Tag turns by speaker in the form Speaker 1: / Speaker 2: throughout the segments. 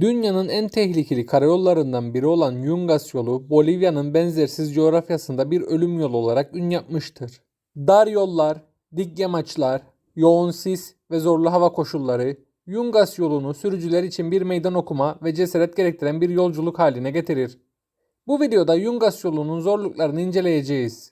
Speaker 1: Dünyanın en tehlikeli karayollarından biri olan Yungas yolu, Bolivya'nın benzersiz coğrafyasında bir ölüm yolu olarak ün yapmıştır. Dar yollar, dik yamaçlar, yoğun sis ve zorlu hava koşulları, Yungas yolunu sürücüler için bir meydan okuma ve cesaret gerektiren bir yolculuk haline getirir. Bu videoda Yungas yolunun zorluklarını inceleyeceğiz.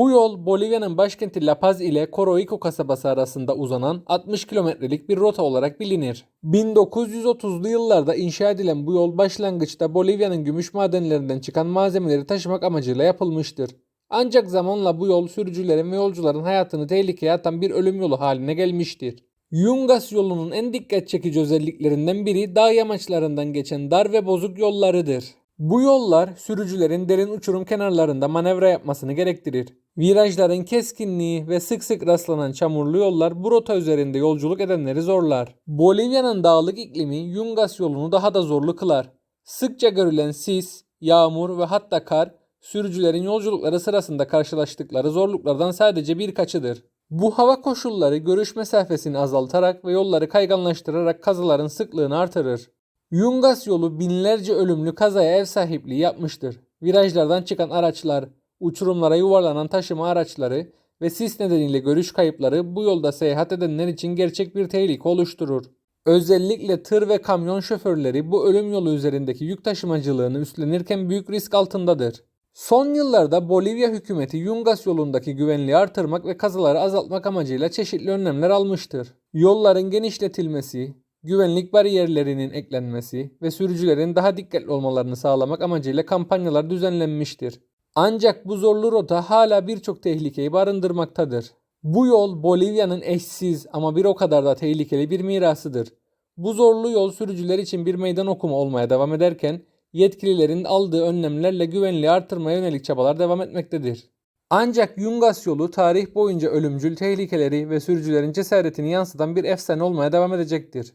Speaker 1: Bu yol Bolivya'nın başkenti La Paz ile Coroico kasabası arasında uzanan 60 kilometrelik bir rota olarak bilinir. 1930'lu yıllarda inşa edilen bu yol başlangıçta Bolivya'nın gümüş madenlerinden çıkan malzemeleri taşımak amacıyla yapılmıştır. Ancak zamanla bu yol sürücülerin ve yolcuların hayatını tehlikeye atan bir ölüm yolu haline gelmiştir. Yungas yolunun en dikkat çekici özelliklerinden biri dağ yamaçlarından geçen dar ve bozuk yollarıdır. Bu yollar sürücülerin derin uçurum kenarlarında manevra yapmasını gerektirir. Virajların keskinliği ve sık sık rastlanan çamurlu yollar bu rota üzerinde yolculuk edenleri zorlar. Bolivya'nın dağlık iklimi Yungas yolunu daha da zorlu kılar. Sıkça görülen sis, yağmur ve hatta kar sürücülerin yolculukları sırasında karşılaştıkları zorluklardan sadece birkaçıdır. Bu hava koşulları görüş mesafesini azaltarak ve yolları kayganlaştırarak kazaların sıklığını artırır. Yungas yolu binlerce ölümlü kazaya ev sahipliği yapmıştır. Virajlardan çıkan araçlar, uçurumlara yuvarlanan taşıma araçları ve sis nedeniyle görüş kayıpları bu yolda seyahat edenler için gerçek bir tehlike oluşturur. Özellikle tır ve kamyon şoförleri bu ölüm yolu üzerindeki yük taşımacılığını üstlenirken büyük risk altındadır. Son yıllarda Bolivya hükümeti Yungas yolundaki güvenliği artırmak ve kazaları azaltmak amacıyla çeşitli önlemler almıştır. Yolların genişletilmesi, güvenlik bariyerlerinin eklenmesi ve sürücülerin daha dikkatli olmalarını sağlamak amacıyla kampanyalar düzenlenmiştir. Ancak bu zorlu rota hala birçok tehlikeyi barındırmaktadır. Bu yol Bolivya'nın eşsiz ama bir o kadar da tehlikeli bir mirasıdır. Bu zorlu yol sürücüler için bir meydan okuma olmaya devam ederken yetkililerin aldığı önlemlerle güvenliği artırmaya yönelik çabalar devam etmektedir. Ancak Yungas yolu tarih boyunca ölümcül tehlikeleri ve sürücülerin cesaretini yansıtan bir efsane olmaya devam edecektir.